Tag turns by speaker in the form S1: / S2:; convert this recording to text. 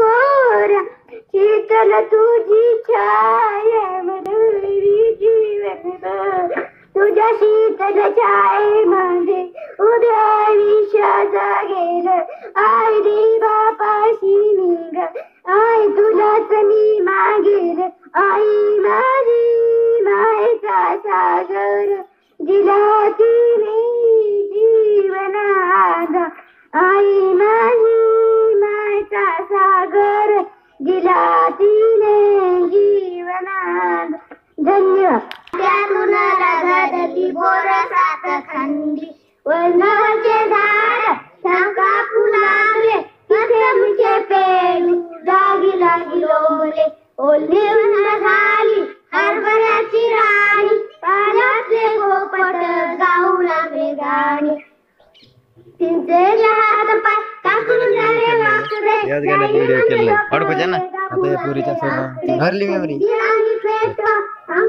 S1: कोरा शीतल तुझी छाया मधुरी जीवन तुझ्या शीतल छायेमध्ये उद्या विषा जागेल आय देवा पाशी मी ग आय तुलाच मी मागेल आई माझी मायचा सागर. दिला तिने जीवनाचा आई सागर दिला तिने जीवनात धन्यवाद त्यातून लागली बोर सात खंडी वनाचे झाड सांगा फुलावले तिथे पेरू लागी लागी लोले ओले झाली हरभऱ्याची राणी. पाण्यातले गोपट गाऊ लागले गाणी तिचे हात पाय
S2: याच गाण्यात व्हिडिओ केलाय. अडकूच्या ना? आता या पोरीच्या सोबत. भरली
S1: सयक हात